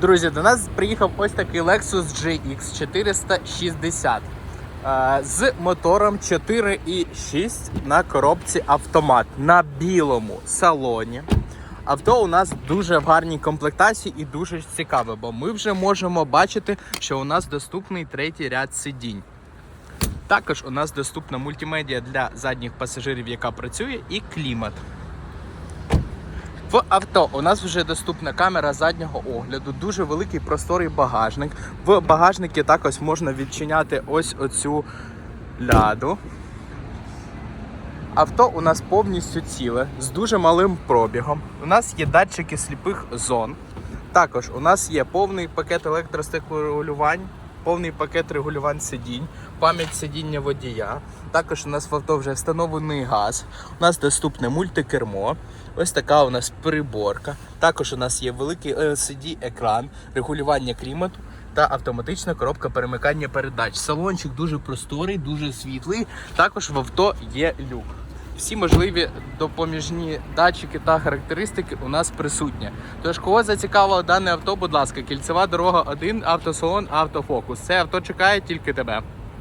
Друзі, до нас приїхав ось такий Lexus GX 460 е, з мотором 4,6 на коробці автомат на білому салоні. Авто у нас дуже в гарній комплектації і дуже цікаве, бо ми вже можемо бачити, що у нас доступний третій ряд сидінь. Також у нас доступна мультимедіа для задніх пасажирів, яка працює, і клімат. В авто у нас вже доступна камера заднього огляду, дуже великий просторий багажник. В багажнику також можна відчиняти ось оцю ляду. Авто у нас повністю ціле, з дуже малим пробігом. У нас є датчики сліпих зон. Також у нас є повний пакет електростеклорегулювань, повний пакет регулювань сидінь, пам'ять сидіння водія. Також у нас в авто вже встановлений газ. У нас доступне мультикермо. Ось така у нас приборка. Також у нас є великий LCD екран, регулювання клімату та автоматична коробка перемикання передач. Салончик дуже просторий, дуже світлий. Також в авто є люк. Всі можливі допоміжні датчики та характеристики у нас присутні. Тож, кого зацікавило дане авто, будь ласка, кільцева дорога 1, автосалон, автофокус. Це авто чекає тільки тебе.